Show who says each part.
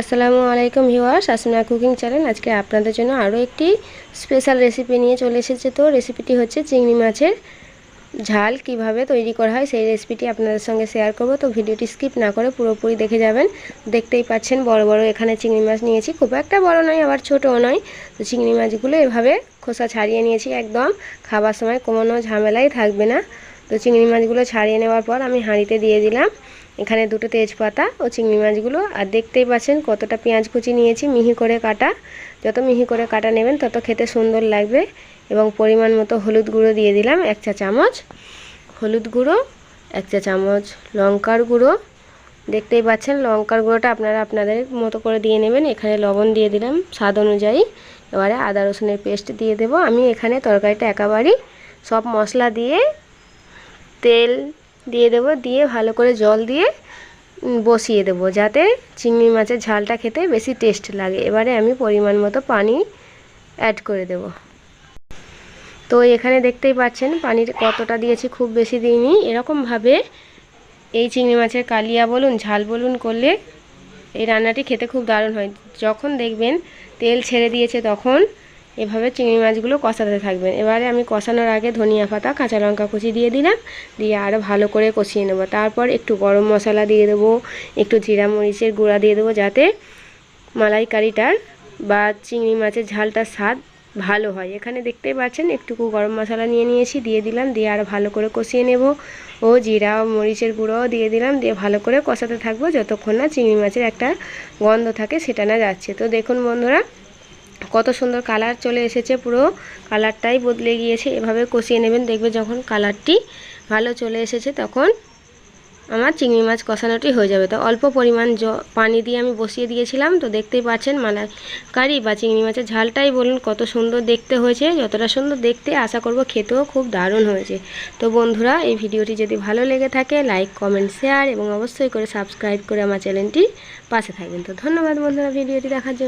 Speaker 1: আসসালামু আলাইকুম viewers, Asmina cooking channel. আজকে আপনাদের জন্য আরও একটি স্পেশাল রেসিপি নিয়ে চলে এসেছে। তো রেসিপিটি হচ্ছে চিংড়ি মাছের ঝাল। কীভাবে তৈরি করা হয় সেই রেসিপিটি আপনাদের সঙ্গে শেয়ার করব। তো ভিডিওটি স্কিপ না করে পুরোপুরি দেখে যাবেন। দেখতেই পাচ্ছেন, বড় বড় এখানে চিংড়ি মাছ নিয়েছি। খুব একটা বড় নয়, আবার ছোটও নয়। তো চিংড়ি মাছগুলো এভাবে খোসা ছাড়িয়ে নিয়েছি একদম। খাবার সময় কোনো ঝামেলাই থাকবে না। তো চিংড়ি মাছগুলো ছাড়িয়ে নেওয়ার পর আমি হাঁড়িতে দিয়ে দিলাম। এখানে দুটো তেজপাতা ও চিংড়ি মাছগুলো। আর দেখতেই পাচ্ছেন কতটা পেঁয়াজ কুচি নিয়েছি, মিহি করে কাটা। যত মিহি করে কাটা নেবেন, তত খেতে সুন্দর লাগবে। এবং পরিমাণ মতো হলুদ গুঁড়ো দিয়ে দিলাম এক চা চামচ। হলুদ গুঁড়ো, এক চা চামচ লঙ্কার গুঁড়ো। দেখতেই পাচ্ছেন লঙ্কার গুঁড়োটা আপনারা আপনাদের মতো করে দিয়ে নেবেন। এখানে লবণ দিয়ে দিলাম স্বাদ অনুযায়ী। এবারে আদা রসুনের পেস্ট দিয়ে দেব। আমি এখানে তরকারিটা একেবারেই সব মশলা দিয়ে তেল দিয়ে দেব, দিয়ে ভালো করে জল দিয়ে বসিয়ে দেব যাতে চিংড়ি মাছের ঝালটা খেতে বেশি টেস্ট লাগে। এবারে আমি পরিমাণ মতো পানি অ্যাড করে দেব। তো এখানে দেখতেই পাচ্ছেন, পানির কতটা দিয়েছি খুব বেশি দিইনি। এরকমভাবে এই চিংড়ি মাছের কালিয়া বলুন, ঝাল বলুন করলে এই রান্নাটি খেতে খুব দারুণ হয়। যখন দেখবেন তেল ছেড়ে দিয়েছে তখন এভাবে চিংড়ি মাছগুলো কষাতে থাকবেন। এবারে আমি কষানোর আগে ধনিয়া পাতা, কাঁচা লঙ্কা কুচি দিয়ে দিলাম। দিয়ে আরও ভালো করে কষিয়ে নেব। তারপর একটু গরম মশলা দিয়ে দেবো, একটু জিরা মরিচের গুঁড়া দিয়ে দেবো যাতে মালাইকারিটার বা চিংড়ি মাছের ঝালটার স্বাদ ভালো হয়। এখানে দেখতেই পাচ্ছেন, একটুকু গরম মশলা নিয়ে নিয়েছি, দিয়ে দিলাম। দিয়ে আরও ভালো করে কষিয়ে নেব। ও জিরা মরিচের গুঁড়োও দিয়ে দিলাম। দিয়ে ভালো করে কষাতে থাকব, যতক্ষণ না চিংড়ি মাছের একটা গন্ধ থাকে, সেটা না যাচ্ছে। তো দেখুন বন্ধুরা কত সুন্দর কালার চলে এসেছে, পুরো কালারটাই বদলে গিয়েছে, এভাবে কষিয়ে নেবেন, দেখবে যখন কালারটি ভালো চলে এসেছে তখন আমার চিংড়ি মাছ কষানোটি হয়ে যাবে। তো অল্প পরিমাণ জ, পানি দিয়ে আমি বসিয়ে দিয়েছিলাম, তো দেখতেই পাচ্ছেন কারি বা চিংড়ি মাছের ঝালটাই বলুন, কত সুন্দর দেখতে হয়েছে, যতটা সুন্দর দেখতে আশা করব খেতেও খুব দারুণ হয়েছে। তো বন্ধুরা, এই ভিডিওটি যদি ভালো লেগে থাকে, লাইক, কমেন্ট, শেয়ার এবং অবশ্যই করে সাবস্ক্রাইব করে আমার চ্যানেলটি পাশে থাকবেন। তো ধন্যবাদ বন্ধুরা ভিডিওটি দেখার জন্য।